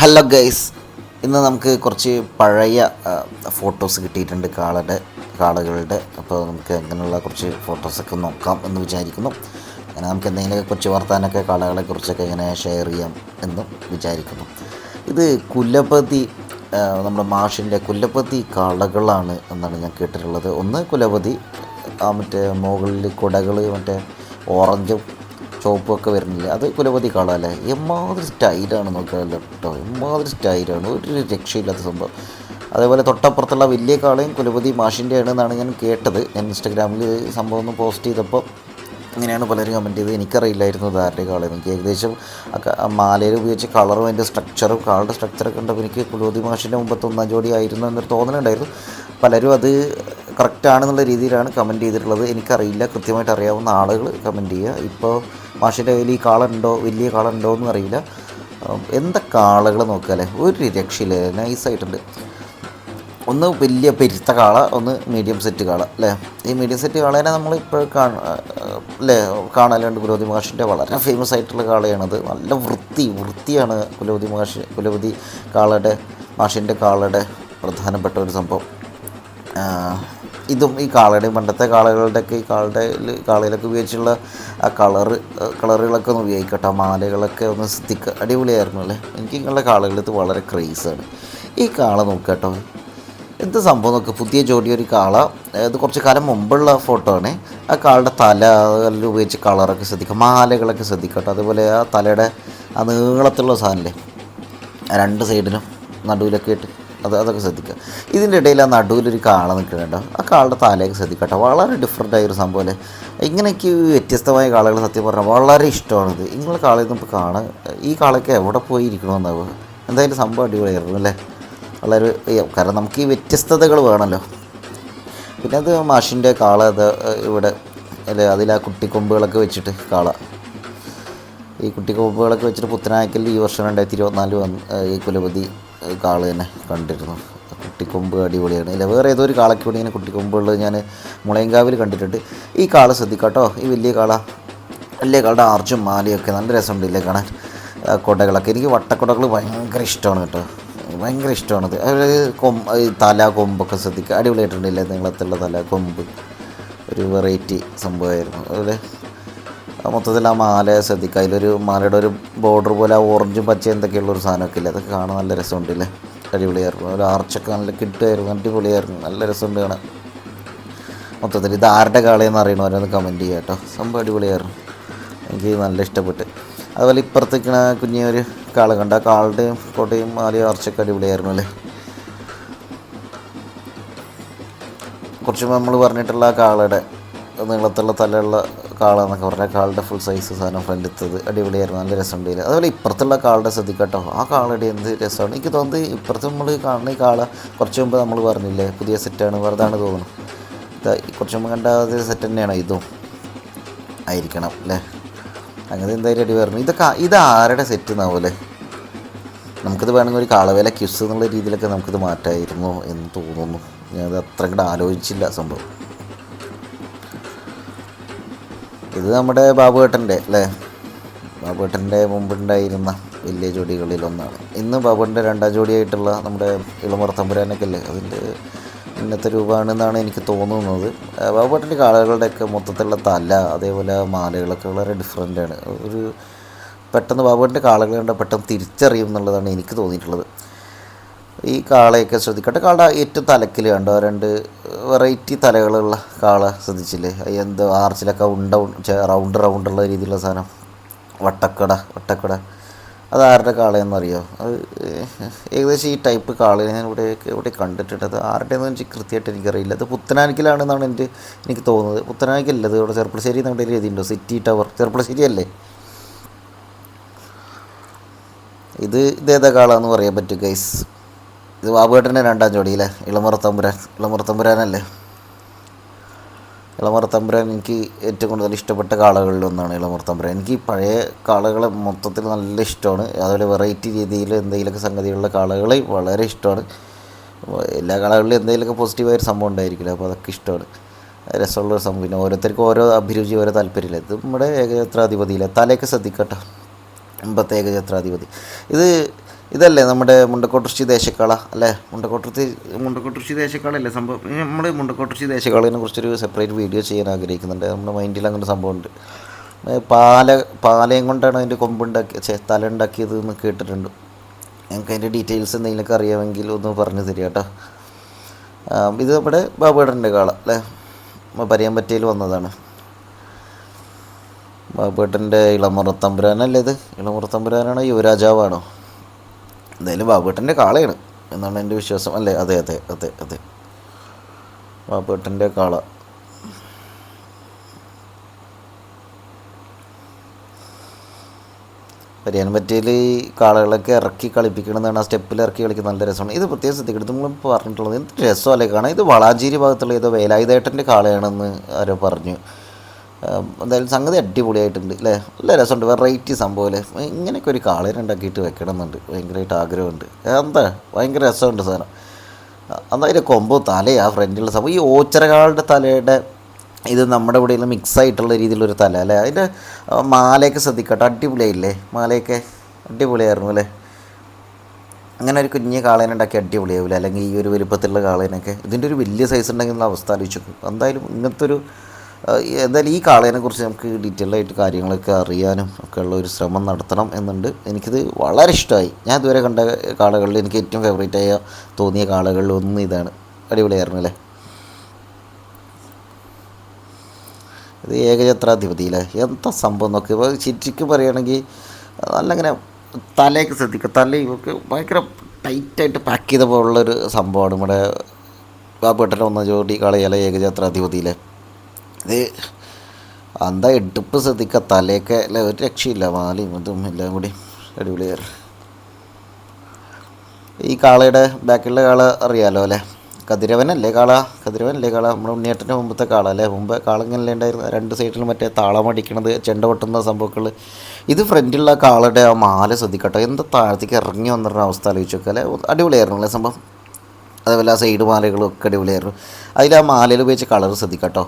Hello guys ഇന്ന് നമുക്ക് കുറച്ച് പഴയ ഫോട്ടോസ് കിട്ടിയിട്ടുണ്ട് കാളയുടെ കാളകളുടെ. അപ്പോൾ നമുക്ക് അങ്ങനെയുള്ള കുറച്ച് ഫോട്ടോസൊക്കെ നോക്കാം എന്ന് വിചാരിക്കുന്നു. അങ്ങനെ നമുക്ക് എന്തെങ്കിലുമൊക്കെ കുറച്ച് വർത്താനൊക്കെ കാളകളെ കുറിച്ചൊക്കെ ഇങ്ങനെ ഷെയർ ചെയ്യാം എന്നും വിചാരിക്കുന്നു. ഇത് കുലപതി നമ്മുടെ മാഷിന്റെ കുലപതി കാളകളാണ് എന്നാണ് ഞാൻ കേട്ടിട്ടുള്ളത്. ഒന്ന് കുലപതി ആ മറ്റേ മുകളിൽ കുടകൾ മറ്റേ ഓറഞ്ചും ചുവപ്പും ഒക്കെ വരുന്നില്ല? അത് കുലപതി കാളല്ലേ? എമ്മാതിരി സ്റ്റൈലാണ് നോക്കിയാലോ കേട്ടോ. എമ്മാതിരി സ്റ്റൈലാണ്. ഒരു രക്ഷയില്ലാത്ത സംഭവം. അതേപോലെ തൊട്ടപ്പുറത്തുള്ള വലിയ കാളയും കുലപതി മാഷിന്റെ ആണെന്നാണ് ഞാൻ കേട്ടത്. ഞാൻ ഇൻസ്റ്റാഗ്രാമിൽ സംഭവം ഒന്ന് പോസ്റ്റ് ചെയ്തപ്പോൾ ഇങ്ങനെയാണ് പലരും കമന്റ് ചെയ്തത്. എനിക്കറിയില്ലായിരുന്നു ധാരണ കാളയെന്ന്. എനിക്ക് ഏകദേശം മാലയിൽ ഉപയോഗിച്ച കളറും അതിന്റെ സ്ട്രക്ചറും കാളുടെ സ്ട്രക്ചറൊക്കെ കണ്ടപ്പോൾ എനിക്ക് കുലപതി മാഷിന്റെ മുമ്പത്തെ ഒന്നാം ജോഡി ആയിരുന്നു എന്നൊരു തോന്നലുണ്ടായിരുന്നു പലരും അത് കറക്റ്റാണെന്നുള്ള രീതിയിലാണ് കമന്റ് ചെയ്തിട്ടുള്ളത്. എനിക്കറിയില്ല. കൃത്യമായിട്ട് അറിയാവുന്ന ആളുകൾ കമന്റ് ചെയ്യുക. ഇപ്പോൾ മാഷിന്റെ കയ്യിൽ ഈ കാളുണ്ടോ വലിയ കാളുണ്ടോ എന്ന് അറിയില്ല. എന്താ കാളകൾ നോക്കാല്ലേ? ഒരു രക്ഷയില്ല. നൈസായിട്ടുണ്ട്. ഒന്ന് വലിയ പെരുത്ത കാള ഒന്ന് മീഡിയം സെറ്റ് കാള അല്ലേ? ഈ മീഡിയം സെറ്റ് കാളേനെ നമ്മൾ ഇപ്പോൾ കാണ അല്ലേ? കാണാനുണ്ട് കുലപതി മഹർഷിന്റെ വളരെ ഫേമസ് ആയിട്ടുള്ള കാളയാണത്. നല്ല വൃത്തി വൃത്തിയാണ് കുലപതി മഹർഷി കുലപതി കാളയുടെ മാഷിന്റെ കാളയുടെ പ്രധാനപ്പെട്ട ഒരു സംഭവം. ഇതും ഈ കാളയുടെയും പണ്ടത്തെ കാളകളുടെയൊക്കെ ഈ കാളുടെ കാളയിലൊക്കെ ഉപയോഗിച്ചുള്ള ആ കളറ് കളറുകളൊക്കെ ഒന്ന് ഉപയോഗിക്കട്ടെ. മാലകളൊക്കെ ഒന്ന് സ്ഥിക്ക് അടിപൊളിയായിരുന്നു അല്ലേ? എനിക്ക് ഇങ്ങനെയുള്ള കാളകളിത് വളരെ ക്രേസാണ് ഈ കാള നോക്കട്ടോ. എന്ത് സംഭവം നോക്കുക പുതിയ ജോഡി ഒരു കാള ഇത് കുറച്ച് കാലം മുമ്പുള്ള ഫോട്ടോ ആണ്. ആ കാളുടെ തല ഉപയോഗിച്ച് കളറൊക്കെ ശ്രദ്ധിക്കുക മാലകളൊക്കെ ശ്രദ്ധിക്കട്ടോ. അതുപോലെ ആ തലയുടെ ആ നീളത്തിലുള്ള സാധനമല്ലേ? രണ്ട് സൈഡിലും നടുവിലൊക്കെ ഇട്ട്. അത് അതൊക്കെ ശ്രദ്ധിക്കുക. ഇതിന്റെ ഇടയിൽ ആ നടുവിലൊരു കാള നിൽക്കുന്നുണ്ടോ ആ കാളുടെ തലയൊക്കെ ശ്രദ്ധിക്കട്ടെ വളരെ ഡിഫറെന്റ് ആയൊരു സംഭവം അല്ലേ? ഇങ്ങനെയൊക്കെ വ്യത്യസ്തമായ കാളകൾ സത്യം പറഞ്ഞാൽ വളരെ ഇഷ്ടമാണിത്. ഇങ്ങനെ കാളയൊന്നും ഇപ്പോൾ കാണാൻ ഈ കാളയൊക്കെ എവിടെ പോയി ഇരിക്കണമെന്നാവുക എന്തായാലും സംഭവം അടിപൊളിയായിരുന്നു അല്ലേ? വളരെ കാരണം നമുക്ക് ഈ വ്യത്യസ്തതകൾ വേണമല്ലോ. പിന്നെ അത് മാഷിന്റെ കാള അത് ഇവിടെ അല്ലേ അതിൽ ആ കുട്ടിക്കൊമ്പുകളൊക്കെ വെച്ചിട്ട് കാള. ഈ കുട്ടിക്കൊമ്പുകളൊക്കെ വെച്ചിട്ട് പുത്തനായ്ക്കൽ ഈ വർഷം രണ്ടായിരത്തി ഇരുപത്തിനാല് വന്ന് ഈ കുലപതി കാള തന്നെ കണ്ടിരുന്നു. കുട്ടിക്കൊമ്പ് അടിപൊളിയാണ്. അല്ല വേറെ ഏതോ ഒരു കാളയ്ക്ക് കൂടി ഇങ്ങനെ കുട്ടിക്കൊമ്പുള്ളത് ഞാൻ മുളയങ്കാവിൽ കണ്ടിട്ടുണ്ട്. ഈ കാള ശ്രദ്ധിക്കാട്ടോ. ഈ വലിയ കാള വലിയ കാളുടെ ആർച്ചും മാലയൊക്കെ നല്ല രസമുണ്ട് ഇല്ലേ കാണാൻ. കൊടകളൊക്കെ. എനിക്ക് വട്ടക്കൊടകൾ ഭയങ്കര ഇഷ്ടമാണ് കേട്ടോ. ഭയങ്കര ഇഷ്ടമാണത്. അതായത് ഈ തല കൊമ്പൊക്കെ ശ്രദ്ധിക്കുക അടിപൊളിയായിട്ടുണ്ടല്ലേ നീളത്തുള്ള തല കൊമ്പ്. ഒരു വെറൈറ്റി സംഭവമായിരുന്നു. അതുപോലെ മൊത്തത്തിൽ ആ മാല ശ്രദ്ധിക്കുക. അതിലൊരു മാലയുടെ ഒരു ബോർഡർ പോലെ ആ ഓറഞ്ചും പച്ച എന്തൊക്കെയുള്ള ഒരു സാധനമൊക്കെ ഇല്ലേ അതൊക്കെ കാണാൻ നല്ല രസമുണ്ട് അല്ലേ അടിപൊളിയായിരുന്നു. ഒരു ആർച്ചൊക്കെ നല്ല കിട്ടുമായിരുന്നു. അടിപൊളിയായിരുന്നു. നല്ല രസമുണ്ട് കാണാൻ. മൊത്തത്തിൽ ഇത് ആരുടെ കാളയെന്ന് അറിയണവരൊന്ന് കമന്റ് ചെയ്യുക കേട്ടോ. സംഭവം അടിപൊളിയായിരുന്നു. എനിക്ക് നല്ല ഇഷ്ടപ്പെട്ട്. അതുപോലെ ഇപ്പുറത്തേക്കണ കുഞ്ഞൊരു കാള കണ്ട? ആ കാളുടെയും കോട്ടയും മാലയും ആർച്ചൊക്കെ അടിപൊളിയായിരുന്നു അല്ലേ? കുറച്ച് നമ്മൾ പറഞ്ഞിട്ടുള്ള ആ കാളയുടെ നീളത്തുള്ള തലയുള്ള കാള എന്നൊക്കെ പറഞ്ഞാൽ കാളുടെ ഫുൾ സൈസ് സാധനം ഫ്രണ്ടിലത്തത് അടിപൊളിയായിരുന്നു. നല്ല രസം ഇതിൽ അതുപോലെ ഇപ്പുറത്തുള്ള കാളുടെ ശ്രദ്ധിക്കട്ടോ. ആ കാളയുടെ എന്ത് രസമാണ്. എനിക്ക് തോന്നുന്നത് ഇപ്പുറത്ത് നമ്മൾ കാണുന്ന ഈ കാള കുറച്ച് മുമ്പ് നമ്മൾ പറഞ്ഞില്ലേ? പുതിയ സെറ്റാണ് വെറുതാണ് തോന്നുന്നു. കുറച്ച് മുമ്പ് കണ്ട സെറ്റ് തന്നെയാണ് ഇതും. ആയിരിക്കണം അല്ലേ? അങ്ങനെ എന്തായാലും അടി പറഞ്ഞു. ഇതൊക്കെ ഇത് ആരുടെ സെറ്റ് എന്നാവൂലേ നമുക്കിത് വേണമെങ്കിൽ ഒരു കാളവേല ക്യുസ് എന്നുള്ള രീതിയിലൊക്കെ നമുക്കിത് മാറ്റായിരുന്നു എന്ന് തോന്നുന്നു. ഞാനത് അത്ര കൂടെ ആലോചിച്ചില്ല സംഭവം. ഇത് നമ്മുടെ ബാബുവേട്ടന്റെ അല്ലേ? ബാബുവേട്ടന്റെ മുമ്പുണ്ടായിരുന്ന വലിയ ജോഡികളിൽ ഒന്നാണ്. ഇന്ന് ബാബുവിന്റെ രണ്ടാം ജോഡിയായിട്ടുള്ള നമ്മുടെ ഇളമർ തമ്പുരാനൊക്കെ അല്ലേ അതിന്റെ ഇന്നത്തെ രൂപമാണെന്നാണ് എനിക്ക് തോന്നുന്നത്. ബാബുവേട്ടന്റെ കാളകളുടെയൊക്കെ മൊത്തത്തിലുള്ള തല അതേപോലെ മാലകളൊക്കെ വളരെ ഡിഫറെന്റ് ആണ് ഒരു പെട്ടെന്ന് ബാബുവേട്ടന്റെ കാളകൾ കണ്ടാൽ പെട്ടെന്ന് തിരിച്ചറിയും എന്നുള്ളതാണ് എനിക്ക് തോന്നിയിട്ടുള്ളത്. ഈ കാളയൊക്കെ ശ്രദ്ധിക്കട്ടെ. കാള ഏറ്റവും തലക്കിൽ കണ്ടോ? രണ്ട് വെറൈറ്റി തലകളുള്ള കാള ശ്രദ്ധിച്ചില്ലേ? എന്തോ ആർച്ചിലൊക്കെ ഉണ്ട റൗണ്ട് റൗണ്ടുള്ള രീതിയിലുള്ള സാധനം. വട്ടക്കട വട്ടക്കട. അത് ആരുടെ കാളയെന്നറിയോ അത് ഏകദേശം ഈ ടൈപ്പ് കാളയെ ഞാൻ ഇവിടെ ഇവിടെ കണ്ടിട്ടുണ്ട്. അത് ആരുടെയെന്ന് എനിക്ക് കൃത്യമായിട്ട് എനിക്കറിയില്ല. അത് പുത്തനാനിക്കലാണെന്നാണ് എന്റെ എനിക്ക് തോന്നുന്നത്. പുത്തനാനിക്കല്ല അത് ഇവിടെ ചെറുപ്പളശ്ശേരി നമ്മുടെ ഒരു രീതിയുണ്ടോ. City tower. ചെറുപ്പളശ്ശേരി അല്ലേ? ഇത് ഇതേതാ കാളാന്ന് പറയാൻ പറ്റും ഗൈസ് ഇത് ബാബുവേട്ടന്റെ രണ്ടാം ജോഡിയില്ലേ ഇളമുറ തമ്പുരാൻ. ഇളമുറ തമ്പുരാനല്ലേ? ഇളമുറ എനിക്ക് ഏറ്റവും കൂടുതൽ ഇഷ്ടപ്പെട്ട കാളകളിൽ ഒന്നാണ് ഇളമുറ തമ്പുരാൻ. എനിക്ക് പഴയ കാളകളെ മൊത്തത്തിൽ നല്ല ഇഷ്ടമാണ്. അതുപോലെ വെറൈറ്റി രീതിയിൽ എന്തെങ്കിലുമൊക്കെ സംഗതികളുള്ള കാളകളെ വളരെ ഇഷ്ടമാണ്. എല്ലാ കാളകളിലും എന്തെങ്കിലുമൊക്കെ പോസിറ്റീവായൊരു സംഭവം ഉണ്ടായിരിക്കില്ല? അപ്പോൾ അതൊക്കെ ഇഷ്ടമാണ്. രസമുള്ളൊരു സംഭവം. പിന്നെ ഓരോരുത്തർക്കും ഓരോ അഭിരുചി ഓരോ താല്പര്യമില്ല? ഇത് നമ്മുടെ ഏകചത്രാധിപതിയില്ല തലയൊക്കെ ശ്രദ്ധിക്കട്ടോ മുമ്പത്തെ ഏകചത്രാധിപതി ഇത് ഇതല്ലേ നമ്മുടെ മുണ്ടക്കോട്ടുർച്ചി ദേശക്കാള അല്ലേ? മുണ്ടക്കോട്ടുർത്തി മുണ്ടക്കോട്ടുർച്ചി ദേശക്കാളല്ലേ സംഭവം? നമ്മൾ മുണ്ടക്കോട്ടുർച്ചി ദേശക്കാളിനെ കുറിച്ചൊരു സെപ്പറേറ്റ് വീഡിയോ ചെയ്യാൻ ആഗ്രഹിക്കുന്നുണ്ട്. നമ്മുടെ മൈൻഡിൽ അങ്ങനെ സംഭവമുണ്ട്. പാല പാലയും കൊണ്ടാണ് അതിന്റെ കൊമ്പുണ്ടാക്കി തല ഉണ്ടാക്കിയത് എന്ന് കേട്ടിട്ടുണ്ട്. ഞങ്ങൾക്ക് അതിന്റെ ഡീറ്റെയിൽസ് എന്തെങ്കിലുമൊക്കെ അറിയാമെങ്കിൽ ഒന്ന് പറഞ്ഞു തരിക കേട്ടോ. ഇത് നമ്മുടെ ബാബേട്ടന്റെ കാള അല്ലേ? പറയാൻ പറ്റിയതിൽ വന്നതാണ്. ബാബേട്ടന്റെ ഇളമുറത്തമ്പുരാനല്ലേ ഇത്? ഇളമുറത്തമ്പുരാനാണോ? യുവരാജാവാണോ? എന്തായാലും ബാബുവേട്ടന്റെ കാളയാണ് എന്നാണ് എന്റെ വിശ്വാസം. അല്ലേ? അതെ അതെ അതെ അതെ. ബാബുവേട്ടന്റെ കാള. പരിയാൻ പറ്റിയിൽ കാളകളൊക്കെ ഇറക്കി കളിപ്പിക്കണമെന്നാണ് ആ സ്റ്റെപ്പിൽ ഇറക്കി കളിക്കുന്നത് നല്ല രസമാണ്. ഇത് പ്രത്യേകം ശ്രദ്ധിക്കണം. നമ്മൾ പറഞ്ഞിട്ടുള്ളത് എന്ത് രസമല്ലേ കാണാൻ? ഇത് വളാഞ്ചേരി ഭാഗത്തുള്ള ഏതോ വേലായുധേട്ടന്റെ കാളയാണെന്ന് ആരോ പറഞ്ഞു. എന്തായാലും സംഗതി അടിപൊളിയായിട്ടുണ്ട് അല്ലേ? നല്ല രസമുണ്ട് വെറൈറ്റി സംഭവം അല്ലേ? ഇങ്ങനെയൊക്കെ ഒരു കാളേനെ ഉണ്ടാക്കിയിട്ട് വെക്കണം എന്നുണ്ട് ഭയങ്കരമായിട്ട് ആഗ്രഹമുണ്ട്. എന്താ? ഭയങ്കര രസമുണ്ട് സാധനം. എന്നാൽ അതിന്റെ കൊമ്പ് തലയാ ഫ്രണ്ടിലുള്ള സംഭവം. ഈ ഓച്ചറകാളുടെ തലയുടെ ഇത് നമ്മുടെ ഇവിടെ മിക്സ് ആയിട്ടുള്ള രീതിയിലൊരു തല അല്ലേ? അതിന്റെ മാലയൊക്കെ ശ്രദ്ധിക്കട്ടെ അടിപൊളിയായില്ലേ? മാലയൊക്കെ അടിപൊളിയായിരുന്നു അല്ലേ? അങ്ങനെ ഒരു കുഞ്ഞ് കാളേനെ ഉണ്ടാക്കി അടിപൊളിയാവില്ല അല്ലെങ്കിൽ ഈ ഒരു വലുപ്പത്തിലുള്ള കാളേനൊക്കെ. ഇതിന്റെ ഒരു വലിയ സൈസ് ഉണ്ടെങ്കിൽ അവസ്ഥ ആലോചിച്ചു എന്തായാലും ഇങ്ങനത്തെ ഒരു എന്തായാലും ഈ കാളേനെക്കുറിച്ച് നമുക്ക് ഡീറ്റെയിൽ ആയിട്ട് കാര്യങ്ങളൊക്കെ അറിയാനും ഒക്കെ ഉള്ള ഒരു ശ്രമം നടത്തണം എന്നുണ്ട്. എനിക്കിത് വളരെ ഇഷ്ടമായി. ഞാൻ ഇതുവരെ കണ്ട കാളകളിൽ എനിക്ക് ഏറ്റവും ഫേവറേറ്റ് ആയ തോന്നിയ കാളകളിൽ ഒന്ന് ഇതാണ്. അടിപൊളിയായിരുന്നു അല്ലേ? ഇത് ഏകഛത്രാധിപതിയിലെ എന്താ സംഭവം നോക്കി ഇപ്പോൾ ശരിക്കും പറയുകയാണെങ്കിൽ നല്ലങ്ങനെ തലയൊക്കെ ശ്രദ്ധിക്കുക. തലയും ഒക്കെ ഭയങ്കര ടൈറ്റായിട്ട് പാക്ക് ചെയ്ത പോലുള്ളൊരു സംഭവമാണ് നമ്മുടെ ബാബുട്ടന്റെ ഒന്ന ജോഡി കളയല ഏകഛത്രാധിപതിയിലെ ഇത് എന്താ എടുപ്പ് ശ്രദ്ധിക്കുക തലയൊക്കെ അല്ല ഒരു രക്ഷയില്ല മാലയും ഇതും എല്ലാം കൂടി അടിപൊളിയായി ഈ കാളയുടെ ബാക്കിലുള്ള കാള അറിയാലോ അല്ലേ കതിരവനല്ലേ കാള? കതിരവനല്ലേ കാള? നമ്മുടെ ഉണ്ണിയേട്ടന്റെ മുമ്പത്തെ കാള അല്ലേ മുമ്പ് കാളങ്ങനല്ലേ ഉണ്ടായിരുന്നു രണ്ട് സൈഡിൽ മറ്റേ താളം അടിക്കണത് ചെണ്ട പൊട്ടുന്ന സംഭവങ്ങൾ. ഇത് ഫ്രണ്ടിലുള്ള കാളയുടെ ആ മാല ശ്രദ്ധിക്കട്ടോ. എന്താ താഴത്തേക്ക് ഇറങ്ങി വന്നിരുന്ന അവസ്ഥ ആലോചിച്ച് നോക്കുക അല്ലേ അടിപൊളിയായിരുന്നു അല്ലേ സംഭവം. അതേപോലെ ആ സൈഡ് മാലകളും ഒക്കെ അടിപൊളിയായിരുന്നു. അതിൽ ആ മാലയിൽ ഉപയോഗിച്ച് കളർ ശ്രദ്ധിക്കട്ടോ.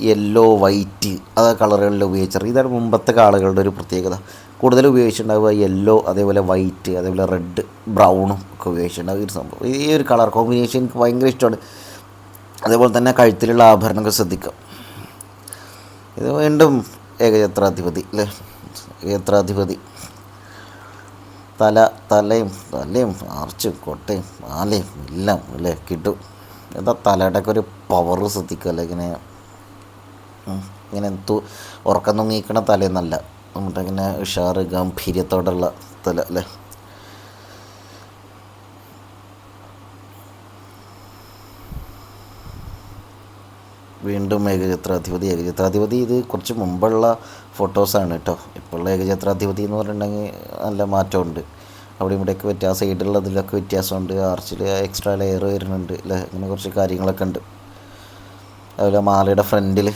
യെല്ലോ വൈറ്റ് അത് കളറുകളിൽ ഉപയോഗിച്ചത്. ഇതാണ് മുമ്പത്തെ കാളുകളുടെ ഒരു പ്രത്യേകത. കൂടുതൽ ഉപയോഗിച്ചിട്ടുണ്ടാവുക യെല്ലോ അതേപോലെ വൈറ്റ് അതേപോലെ റെഡ് ബ്രൗണും ഒക്കെ ഉപയോഗിച്ചിട്ടുണ്ടാവും ഒരു സംഭവം. ഈ ഒരു കളർ കോമ്പിനേഷൻ എനിക്ക് ഭയങ്കര ഇഷ്ടമാണ്. അതേപോലെ തന്നെ കഴുത്തിലുള്ള ആഭരണങ്ങൾ ശ്രദ്ധിക്കാം ഇത് വീണ്ടും ഏകചത്രാധിപതി അല്ലേ? ഏകചത്രാധിപതി. തല തലയും തലയും ആർച്ചും കൊട്ടയും മാലയും എല്ലാം അല്ലേ? കിട്ടും. എന്താ തലയുടെ ഒക്കെ ഒരു പവർ ശ്രദ്ധിക്കുക ഇങ്ങനെ? ഉം, ഇങ്ങനെ എന്തു ഉറക്കം തൂങ്ങിക്കണ തലേന്നല്ല. നമ്മുടെ ഇങ്ങനെ ഉഷാറ് ഗംഭീര്യത്തോടുള്ള തല അല്ലേ? വീണ്ടും ഏകചിത്രാധിപതി ഏകചിത്രാധിപതി ഇത് കുറച്ച് മുമ്പുള്ള ഫോട്ടോസാണ് കേട്ടോ. ഇപ്പോഴുള്ള ഏകചിത്രാധിപതി എന്ന് പറഞ്ഞിട്ടുണ്ടെങ്കിൽ നല്ല മാറ്റമുണ്ട്. അവിടെ ഇവിടെയൊക്കെ വ്യത്യാസം സൈഡിലുള്ളതിലൊക്കെ വ്യത്യാസമുണ്ട്. ആർച്ചിൽ എക്സ്ട്രാ ലെയർ വരുന്നുണ്ട് അല്ലേ? അങ്ങനെ കുറച്ച് കാര്യങ്ങളൊക്കെ ഉണ്ട്. അതുപോലെ മാലയുടെ ഫ്രണ്ടിൽ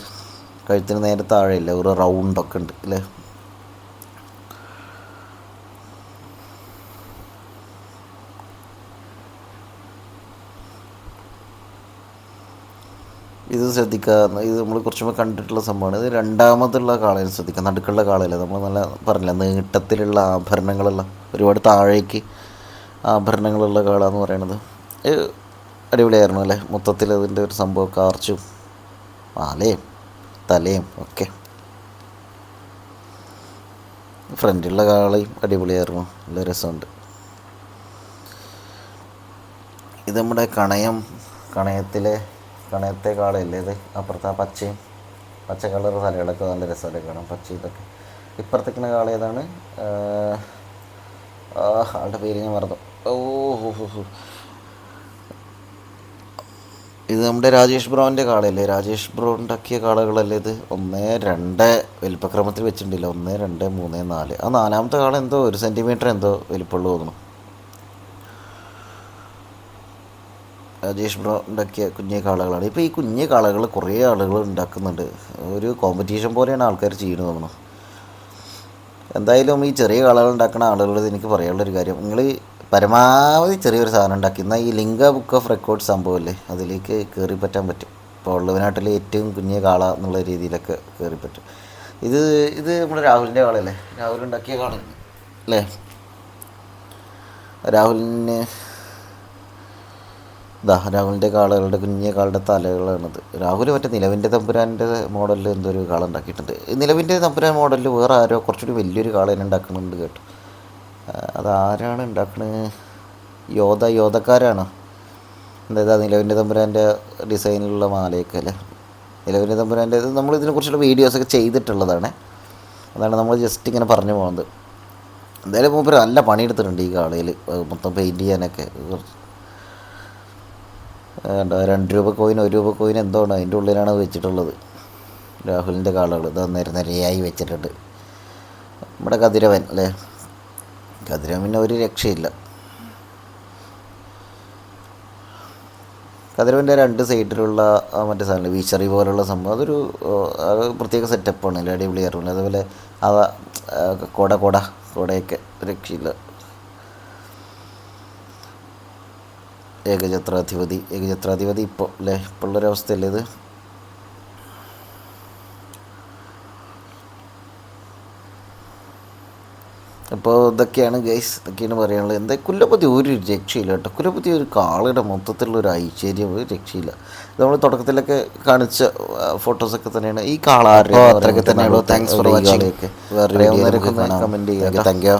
കഴുത്തിന് നേരെ താഴെയില്ല? ഒരു റൗണ്ടൊക്കെ ഉണ്ട് അല്ലേ? ഇത് ശ്രദ്ധിക്കുക ഇത് നമ്മൾ കുറച്ചു മുമ്പ് കണ്ടിട്ടുള്ള സംഭവമാണ്. ഇത് രണ്ടാമതുള്ള കാളയിൽ ശ്രദ്ധിക്കുക നടുക്കുള്ള കാളയല്ല? നമ്മൾ നല്ല പറഞ്ഞില്ല നീട്ടത്തിലുള്ള ആഭരണങ്ങളുള്ള ഒരുപാട് താഴേക്ക് ആഭരണങ്ങളുള്ള കാള എന്ന് പറയണത്. ഇത് അടിപൊളിയായിരുന്നു അല്ലേ? മൊത്തത്തിൽ അതിന്റെ ഒരു സംഭവം കാർച്ചും മാലയും തലയും ഒക്കെ. ഫ്രണ്ടിലുള്ള കാളയും അടിപൊളിയായിരുന്നു നല്ല രസമുണ്ട്. ഇത് നമ്മുടെ കണയം കണയത്തിലെ കണയത്തെ കാളയല്ലേ ഇത്? അപ്പുറത്തെ ആ പച്ചയും പച്ച കളർ തലകളൊക്കെ നല്ല രസമല്ലേ കാണാം. പച്ച ഇതൊക്കെ. ഇപ്പുറത്തേക്കുന്ന കാള ഏതാണ്? ആളുടെ പേര് ഞാൻ മറന്നു. ഓ ഹോ, ഹോ. ഇത് നമ്മുടെ രാജേഷ് ബ്രോന്റെ കാളയല്ലേ? രാജേഷ് ബ്രോ ഉണ്ടാക്കിയ കാളകളല്ലേ ഇത്? ഒന്ന് രണ്ട് വലിപ്പക്രമത്തിൽ വെച്ചിട്ടുണ്ടല്ലോ. ഒന്ന് രണ്ട് മൂന്ന് നാല്. ആ നാലാമത്തെ കാള എന്തോ ഒരു സെന്റിമീറ്റർ എന്തോ വലിപ്പമുള്ളൂ തോന്നുന്നു. രാജേഷ് ബ്രോ ഉണ്ടാക്കിയ കുഞ്ഞു കാളകളാണ്. ഇപ്പോൾ ഈ കുഞ്ഞു കാളകൾ കുറേ ആളുകൾ ഉണ്ടാക്കുന്നുണ്ട്. ഒരു കോമ്പറ്റീഷൻ പോലെയാണ് ആൾക്കാർ ചെയ്യുന്നത് തോന്നുന്നു. എന്തായാലും ഈ ചെറിയ കാളകൾ ഉണ്ടാക്കുന്ന ആളുകളോട് എനിക്ക് പറയാനുള്ളൊരു കാര്യം. നിങ്ങൾ പരമാവധി ചെറിയൊരു സാധനം ഉണ്ടാക്കി. എന്നാൽ ഈ ലിംഗ ബുക്ക് ഓഫ് റെക്കോർഡ് സംഭവമല്ലേ അതിലേക്ക് കയറി പറ്റാൻ പറ്റും. ഇപ്പോൾ ഉള്ളവനാട്ടിൽ ഏറ്റവും കുഞ്ഞിയ കാള എന്നുള്ള രീതിയിലൊക്കെ കയറി പറ്റും. ഇത് ഇത് നമ്മുടെ രാഹുലിന്റെ കാളയല്ലേ? രാഹുൽ ഉണ്ടാക്കിയ കാള. അല്ലേ? രാഹുലിന് ഇതാ രാഹുലിന്റെ കാളുകളുടെ കുഞ്ഞിയ കാളുടെ തലകളാണിത്. രാഹുൽ മറ്റേ നിലവിന്റെ തമ്പുരാന്റെ മോഡലിൽ എന്തോ ഒരു കാള ഉണ്ടാക്കിയിട്ടുണ്ട്. നിലവിന്റെ തമ്പുരാൻ മോഡലിൽ വേറെ ആരോ കുറച്ചുകൂടി വലിയൊരു കാളേനെ ഉണ്ടാക്കുന്നുണ്ട് കേട്ടോ. അതാരാണ് ഉണ്ടാക്കണത് യോധ യോധക്കാരാണോ? അതായത് നിലവിന്റെ തമ്പുരാന്റെ ഡിസൈനിലുള്ള മാലയൊക്കെ അല്ലേ? നിലവിന്റെ തമ്പുരാന്റെ നമ്മൾ ഇതിനെക്കുറിച്ചുള്ള വീഡിയോസൊക്കെ ചെയ്തിട്ടുള്ളതാണ്. അതാണ് നമ്മൾ ജസ്റ്റ് ഇങ്ങനെ പറഞ്ഞു പോകുന്നത്. എന്തായാലും മൂപ്പര് നല്ല പണിയെടുത്തിട്ടുണ്ട് ഈ കാളയിൽ മൊത്തം പെയിന്റ് ചെയ്യാനൊക്കെ. രണ്ട് രൂപ കോയിൻ ഒരു രൂപ കോയിൻ എന്തോ ആണ് അതിന്റെ ഉള്ളിലാണ് വെച്ചിട്ടുള്ളത്. രാഹുലിന്റെ കാളുകൾ ഇത് നിര നിരയായി വെച്ചിട്ടുണ്ട്. നമ്മുടെ കതിരവൻ അല്ലേ? കതിരവൻ പിന്നെ ഒരു രക്ഷയില്ല. കതിരവന്റെ രണ്ട് സൈഡിലുള്ള മറ്റേ സാധനം വീച്ചറി പോലുള്ള സംഭവം. അതൊരു പ്രത്യേക സെറ്റപ്പാണ് അടിപൊളി ആയിരുന്നു. അതുപോലെ അവ കൊട കൊട കൊടയൊക്കെ രക്ഷയില്ല. ഏകചത്രാധിപതി ഏകചത്രാധിപതി ഇപ്പോൾ അല്ലേ ഇപ്പോഴുള്ളൊരവസ്ഥയല്ലേ ഇത്? അപ്പോൾ ഇതൊക്കെയാണ് ഗൈസ് ഇതൊക്കെയാണ് പറയാനുള്ളത്. എന്താ കുലപതി ഒരു രക്ഷയില്ല കേട്ടോ. കുലപതി ഒരു കാളയുടെ മൊത്തത്തിലുള്ള ഒരു ഐശ്വര്യം ഒരു രക്ഷയില്ല. നമ്മൾ തുടക്കത്തിലൊക്കെ കാണിച്ച ഫോട്ടോസൊക്കെ തന്നെയാണ്. ഈ കാള അത്രയൊക്കെ തന്നെയുള്ളൂ. താങ്ക്സ് ഫോർ വാച്ചിങ് വേറെ അറിയാവുന്നവരൊക്കെ കമന്റ് ചെയ്യാം. Thank you